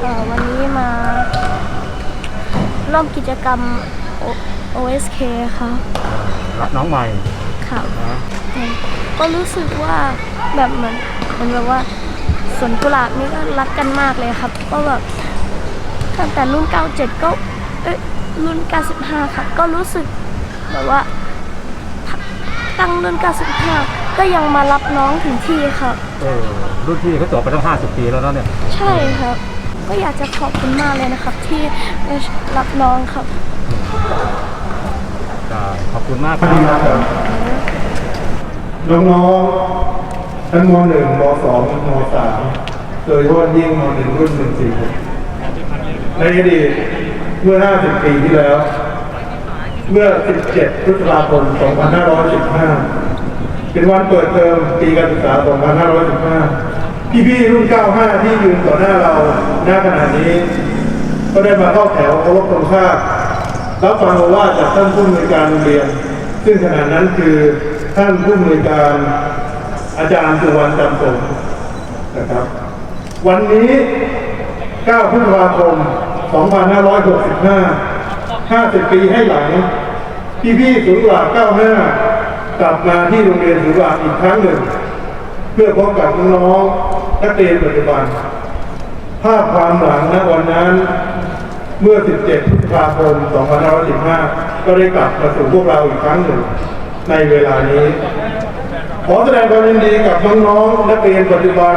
เอ่อวันนี้มาร่วมกิจกรรม O- OSK ค่ะรับน้องใหม่ค่ะนะก็รู้สึกว่าแบบเหมือนเหมันแบบว่าสวนกุหลาบนี่ก็รักกันมากเลยครับ ก็แบบตั้งแต่รุ่น 97 ก็เอ้ยรุ่น 95ครับก็รู้สึกแบบว่าตั้งรุ่น 95 ก็ยังมารับน้องถึงที่ครับ เออ รุ่นพี่เขาจบไปตั้ง50 ปีแล้วเนาะเนี่ย ใช่ครับ ก็อยากจะขอบคุณมากเลยนะครับ ที่รับน้องครับได้ขอบคุณมากคพัรัฒนาครับบน้องๆทั้งม .1 ม .2 ม .3 โดยเฉพาะยิ่งม .1 รุ่น146ในอดีตเมื่อ 50 ปีที่แล้ว เมื่อ 17 พฤษภาคม 2515 เป็นวันเปิดเทอมปีการศึกษา 2515 พี่ๆรุ่น 95 ที่ยืนต่อหน้าเราหน้าขณะนี้ ก็ได้มาเข้าแถวเคารพตรงชาติรับฟังโอวาจากท่านผู้อำนวยการโรงเรียน ซึ่งขณะนั้นคือท่านผู้อำนวยการอาจารย์สุวรรณจำสมนะครับ วันนี้ 9 พฤษภาคม 2565 50 ปีให้หลัง พี่ๆศูนย์หลา95 กลับมาที่โรงเรียนศูนย์หลาอีกครั้งหนึ่ง เพื่อพบกับน้องๆ นักเรียนปัจจุบันภาพความหลังณวันนั้นเมื่อ 17 พฤษภาคม 2515 ก็ได้กลับมาสู่พวกเราอีกครั้งหนึ่งในเวลานี้ ขอแสดงความยินดีกับน้องๆนักเรียนปัจจุบัน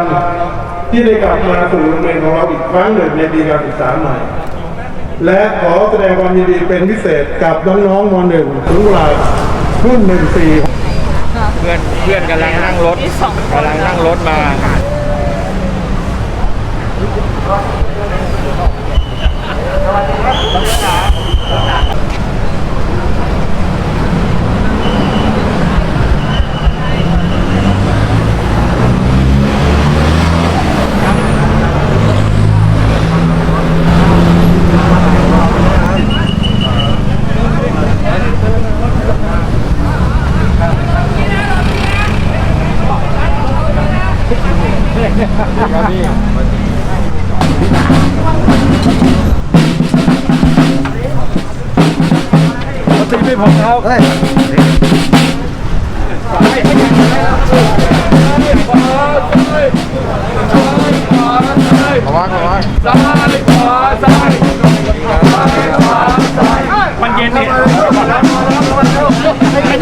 ที่ได้กลับมาสู่โรงเรียนของเราอีกครั้งหนึ่งในปีการศึกษาใหม่ และขอแสดงความยินดีเป็นพิเศษกับน้องๆม .1 ถึงหลายรุ่น 14 เพื่อนเพื่อนกำลังนั่งรถกำลังนั่งรถมา Yeah. ตีไม่พอแล้วเฮ้ยระวังระวังมันเย็นเนี่ย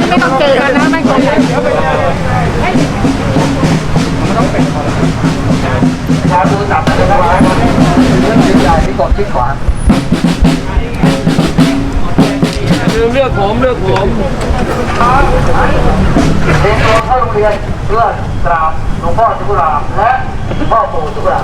ไม่ต้องเจอกันนะไม่ต้องเลือกผมเลือกผมเรียมตัวเข้าโรงเรียนเพื่อกราบหลวงพ่อจุกุลาและพ่อปู่จุกุลา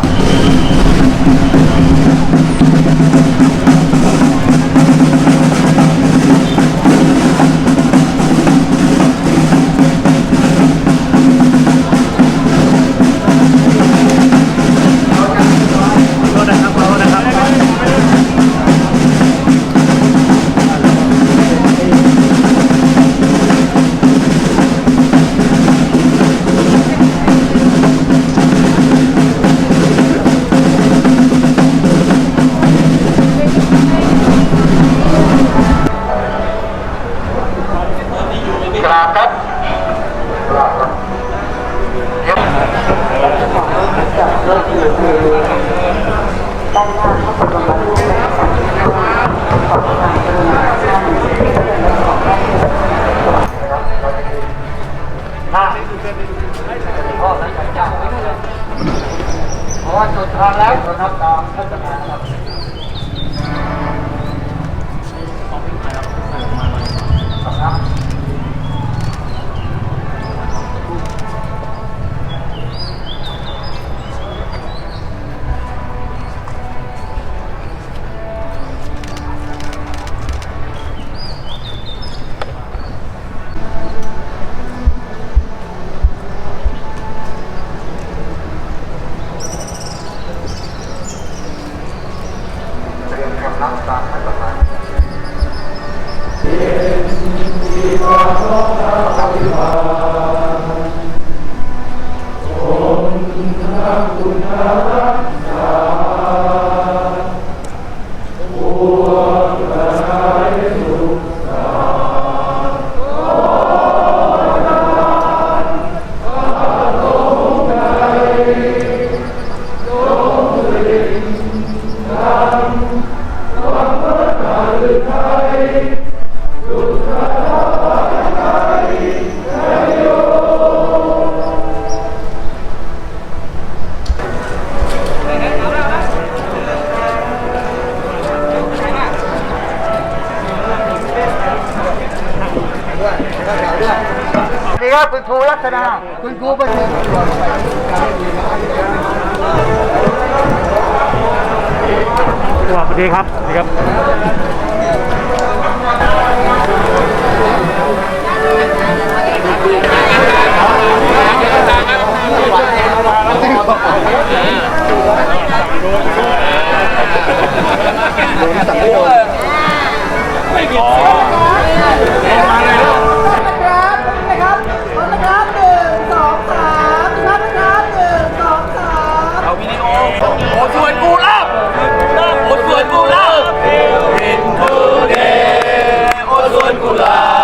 คุณครูลักษณะคุณครูเป็นสิสวัสดีครับสวัสดีครับไม่ผิด কুলা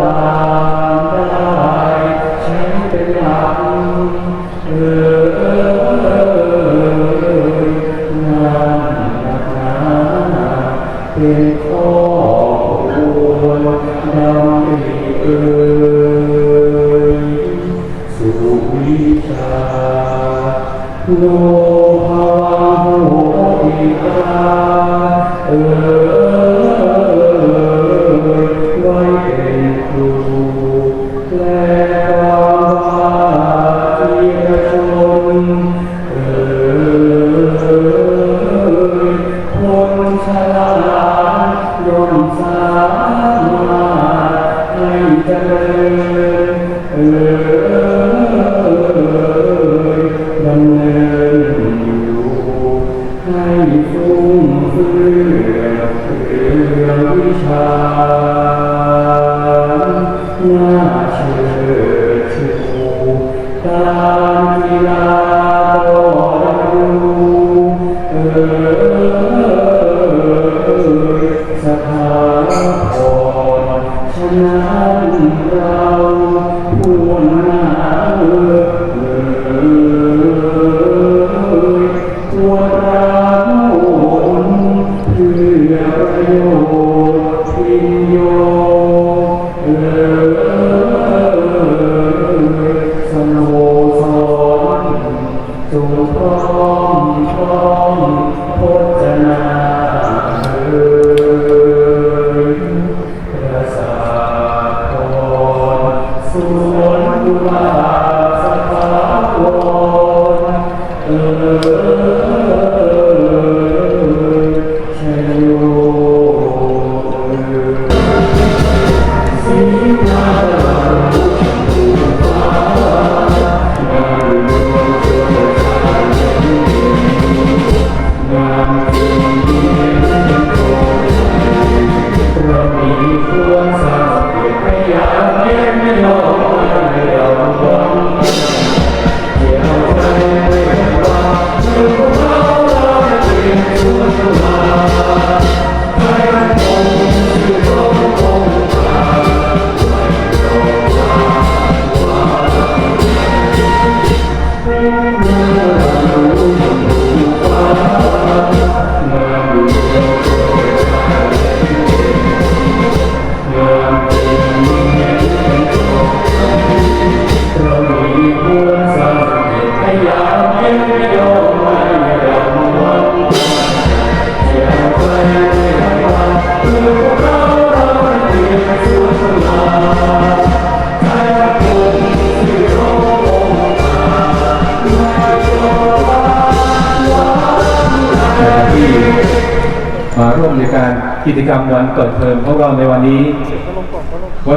ตามได้ฉันเนักเธอนานนาเป็นข้อควนำไปเอ่ยสุวิชา Amen.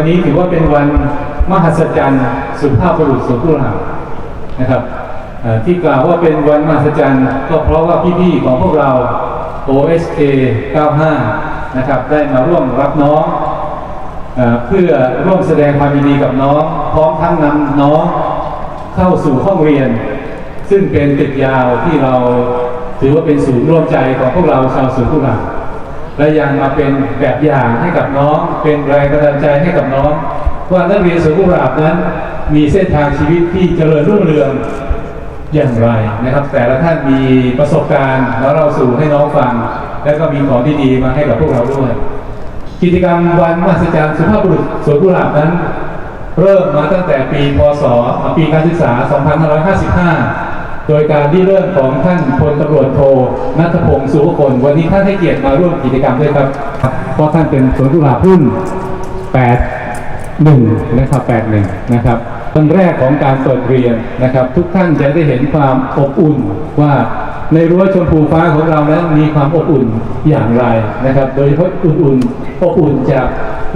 ันนี้ถือว่าเป็นวันมหัศจรรย์สุภาพบุรุษสุภุรุษนะครับที่กล่าวว่าเป็นวันมหัศจรรย์ ก็เพราะว่าพี่ๆของพวกเรา OSK 95 นะครับได้มาร่วมรับน้องเพื่อร่วมแสดงความยินดีกับน้อง พร้อมทั้งนำน้องเข้าสู่ห้องเรียน ซึ่งเป็นตึกยาวที่เราถือว่าเป็นศูนย์ร่วมใจของพวกเราชาวสุขุลา และยังมาเป็นแบบอย่างให้กับน้อง เป็นแรงกรำลันใจให้กับน้อง ว่านักเรียนสวนกุหลาบนั้น มีเส้นทางชีวิตที่เจริญรุ่งเรืองอย่างไรนะครับ แต่ละท่านมีประสบการณ์แล้วเราสู่ให้น้องฟัง และก็มีของดีๆมาให้กับพวกเราด้วย กิจกรรมวันมหัศจรรย์สุภาพบุรุษสวนกุหลาบนั้น เริ่มมาตั้งแต่ปีพศปีการศึกษา 2555 โดยการที่เริ่มของท่านพลตำรวจโทนัทพงศ์สุวพลวันนี้ท่านให้เกียรติมาร่วมกิจกรรมด้วยครับ เพราะท่านเป็นสวนกุหลาบรุ่น 81 นะครับ 81 นะครับวันแรกของการเปิดเรียนนะครับ ทุกท่านจะได้เห็นความอบอุ่นว่าในรั้วชมพูฟ้าของเรานั้นมีความอบอุ่นอย่างไรนะครับ โดยเฉพาะอุ่นๆอบอุ่นจาก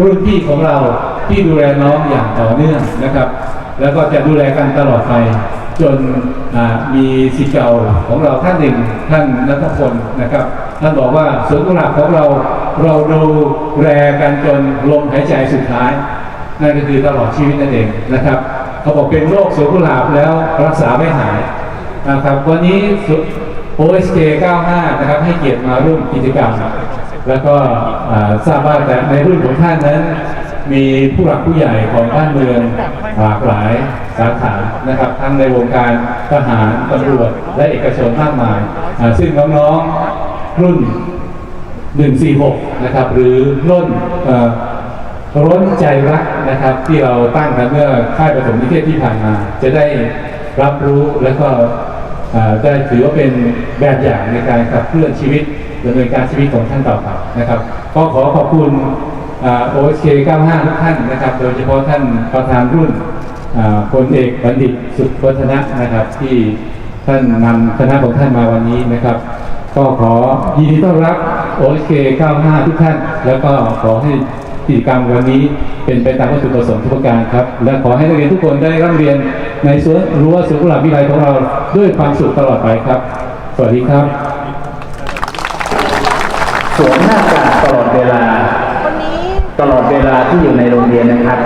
รุ่นพี่ของเราที่ดูแลน้องอย่างต่อเนื่องนะครับ แล้วก็จะดูแลกันตลอดไป จนมีสิเก่าของเราท่านหนึ่งท่านนัทพลนะครับ ท่านบอกว่าสวนกุหลาบของเราเราดูแลกันจนลมหายใจสุดท้าย นั่นก็คือตลอดชีวิตนั่นเองนะครับเขาบอกเป็นโรคสวนกุหลาบแล้วรักษาไม่หายนะครับวันนี้ OSK 95 นะครับให้เกียรติมาร่วมกิจกรรม แล้วก็ทราบว่าแต่ในรุ่นของท่านนั้น มีผู้หลักผู้ใหญ่ของบ้านเมืองหลากหลายสาขานะครับ ทั้งในวงการทหารตำรวจและเอกชนมากมาย ซึ่งน้องๆรุ่น 146 นะครับ หรือรุ่นเอ่อร้นใจรักนะครับ ที่เราตั้งกันเมื่อค่ายประถมนิเทศที่ผ่านมา จะได้รับรู้และก็ได้ถือว่าเป็นแบบอย่างในการขับเคลื่อนชีวิตดำเนินการชีวิตของท่านต่อไปนะครับ ก็ขอขอบคุณ โอเค95 ทุกท่านนะครับ โดยเฉพาะท่านประธานรุ่นอ่าพลเอกบัณฑิตสุขวัฒนะนะครับ ที่ท่านนำคณะของท่านมาวันนี้นะครับ ก็ขอยินดีต้อนรับ OSK 95 ทุกท่าน แล้วก็ขอให้กิจกรรมวันนี้เป็นไปตามวัตถุประสงค์ทุกประการครับ และขอให้นักเรียนทุกคนได้ร่ำเรียนในสวนรั้วสวนกุหลาบวิไลของเราด้วยความสุขตลอดไปครับ สวัสดีครับสวมหน้ากากตลอด ตลอดเวลาที่อยู่ในโรงเรียนนะครับ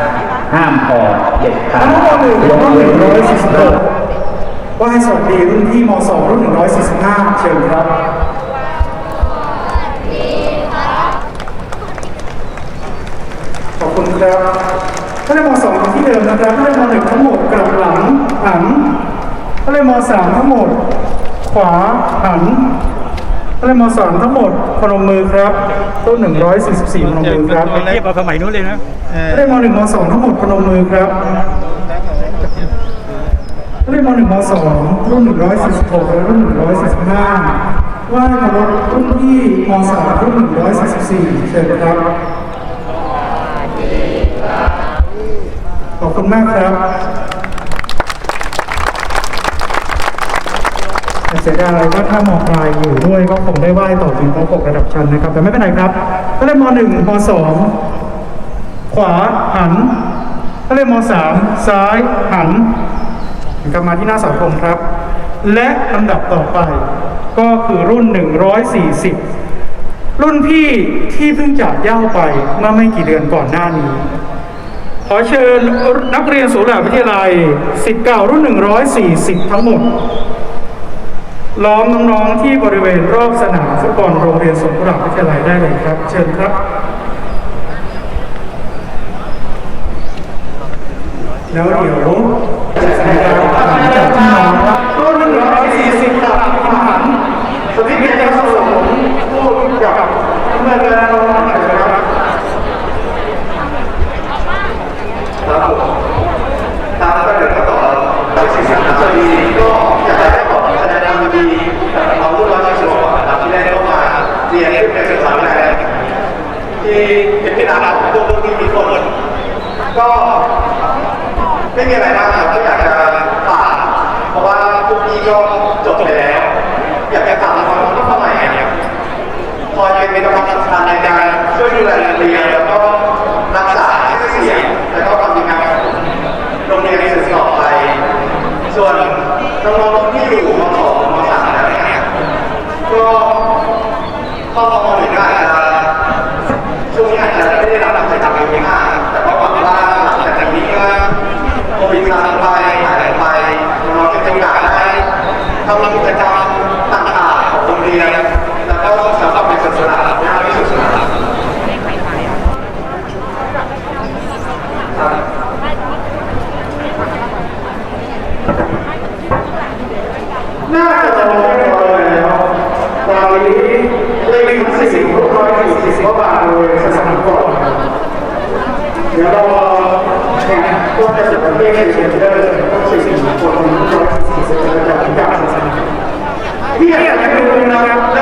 ห้ามออกเด็ดขาดยกเว้นว่าให้สวัสดีรุ่นพี่ม .2 รุ่น145เชิญครับขอบคุณครับถ้าเรียนม .2 ของที่เดิมนะครับถ้าเรียนม .1 ทั้งหมดกลับหลังหันถ้าเรียนม .3 ทั้งหมด ขวาหัน ถ้าเรียนม .3 ทั้งหมดพนมมือครับต้น144พนมมือครับเทียบกับสมัยนู้นเลยนะถ้าเรียนม .1 ม .2 ทั้งหมดพนมมือครับถ้าเรียนม .1 ม .2 รุ่น146และรุ่น145ไหว่าเคารพรุ่นพี่ม .3 รุ่น144เชิญครับขอบคุณมากครับ เสียดายว่าถ้ามอปลายอยู่ด้วยก็คงได้ไหว้ต่อถึงป .6 ระดับชั้นนะครับ แต่ไม่เป็นไรครับถ้าเรียนม .1 ม .2 ขวาหันถ้าเรียนม .3 ซ้ายหันกลับมาที่หน้าสังคมครับ และลำดับต่อไป ก็คือรุ่น 140 รุ่นพี่ที่เพิ่งจากเย่าไปเมื่อไม่กี่เดือนก่อนหน้านี้ ขอเชิญนักเรียนสุราวิทยาลัยสิทธิ์เก่ารุ่น 140 ทั้งหมด ล้อมน้องๆที่บริเวณรอบสนามฟุตบอลโรงเรียนสวนกุหลาบวิทยาลัยได้เลยครับ เชิญครับ แล้วเดี๋ยวจะแสดงการหลังจากที่น้องรุ่น140ตับพิมหันสถิติจะสะสมพูดกับเมื่อเวลาน้องหน่อยนะครับ ตามก็เดี๋ยวก็ต่อไปสี่สิบนาทีก็อยากให้บอกแสดงความยินดีกับน้องรุ่นร้อยสี่สิบกว่านะครับที่ได้เข้ามาเรียนที่เป็นศึกษาวิทยาลัย มีเป็นที่นะครับตัวรุ่นที่มีคนก็ไม่มีอะไรมากครับก็อยากจะฝากเพราะว่าพวกพี่ก็จบไปแล้ว อยากจะฝากน้องๆที่เข้ามาเนี่ยคอยเป็นกำลังสำคัญในการช่วยดูแลเรียนแล้วก็ กิจกรรมต่างๆของโรงเรียนแล้วก็สำหรับในศาสนาในทาที่ศาสนาน่าจะจะลงตัวแล้วตอนนี้เลยมีทั้งสี่สิบรูปร้อยสี่สิบกว่าบาทเลยสำหรับก่อนเดี๋ยวเราแข่งพวกจะสุดประเทศเฉยๆได้เลย เป็นคนที่ร้อยสี่สิบเอ็ดแบบที่อยากจะเป็นนะครับ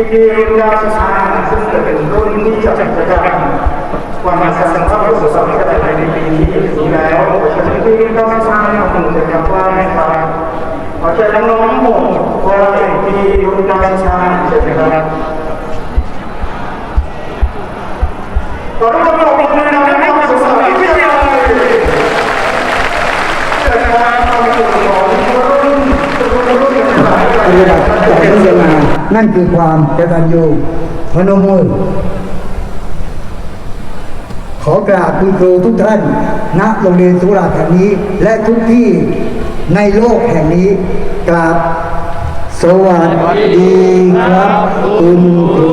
ที่ดีรุ่นราชชาซึ่งจะเป็นรุ่นที่จะจัดกิจกรรมวันมาสังฆาสุสานกระไดในปีนี้นี้แล้วฉันที่ราชชาของหนึ่งจะทำว่าให้ฟังขอเชิญน้องๆหมดว่าที่รุ่นราชชาเชิญนะครับขอรับผิดชอบในนามของสุสานวิทยาลัยปฏิบัติจากพิจารณา นั่นคือความกตัญญูพนมมือขอกราบคุณครูทุกท่านณโรงเรียนสุราษฎร์แห่งนี้ และทุกที่ในโลกแห่งนี้กราบสวัสดีครับคุณครู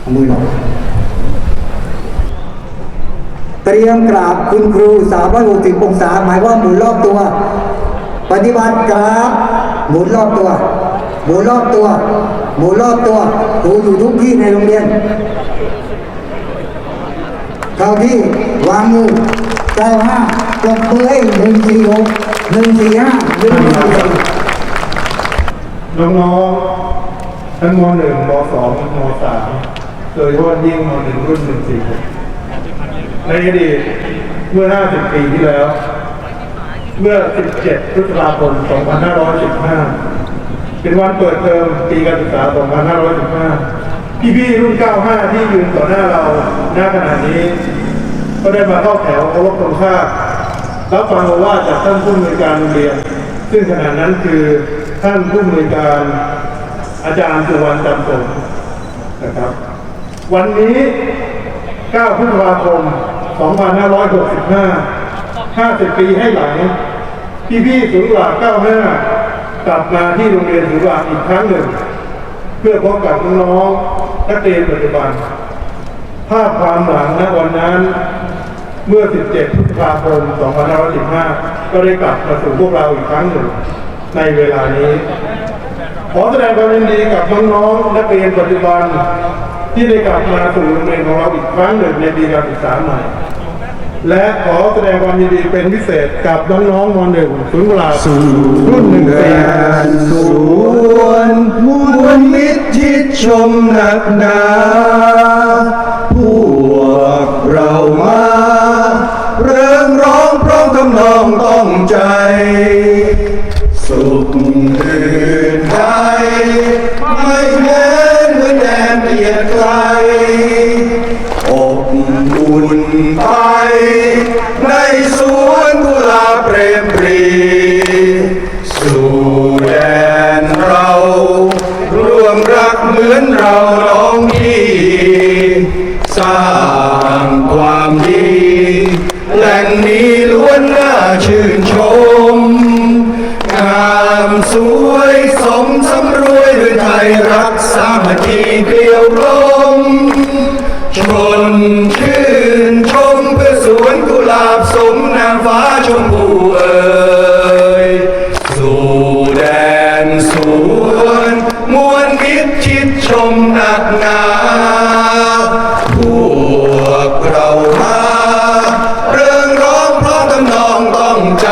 เอามือหน่อยเตรียมกราบคุณครู 360องศาหมายว่าหมุนรอบตัว ปฏิบัติกราบ หมุนรอบตัว หมุนรอบตัว หมุนรอบตัวครูอยู่ทุกที่ในโรงเรียนเข้าที่วางมือเก้าห้าปรบมือให้หนึ่งสี่หกหนึ่งสี่ห้าหนึ่งสี่สี่น้องๆทั้งม .1 ม .2 ม .3 โดยเฉพาะยิ่งม .1 รุ่น146ในอดีตเมื่อ50ปีที่แล้ว เมื่อ 17 พฤษภาคม 2515 เป็นวันเปิดเทอมปีการศึกษา 2515 พี่ๆรุ่น 95 ที่ยืนต่อหน้าเราหน้าขณะนี้ ก็ได้มาเข้าแถวเคารพตรงชาติรับฟังโอวาจากท่านผู้อำนวยการโรงเรียน ซึ่งขณะนั้นคือท่านผู้อำนวยการอาจารย์สุวรรณจำสมนะครับ วันนี้ 9 พฤษภาคม 2565 50 ปีให้หลัง พี่ๆศูนย์หลาก95กลับมาที่โรงเรียนศูนย์หลาอีกครั้งหนึ่ง เพื่อพบกับน้องๆนักเรียนปัจจุบัน ภาพความหลังณวันนั้น เมื่อ 17 พฤษภาคม 2515 ก็ได้กลับมาสู่พวกเราอีกครั้งหนึ่ง ในเวลานี้ ขอแสดงความยินดีกับน้องๆนักเรียนปัจจุบันที่ได้กลับมาสู่โรงเรียนของเราอีกครั้งหนึ่งในปีการศึกษาใหม่ และขอแสดงความยินดีเป็นพิเศษกับน้องๆม .1 ศูนย์กุหลาบรุ่นหนึ่งสี่สวนมวลมิตรชิดชมหนักหนา พวกเรามา เริ่มร้องพร้อมทำนองต้องใจ สุขอื่นใดไม่แม้นเหมือนแดนเกียรติไกล ใจ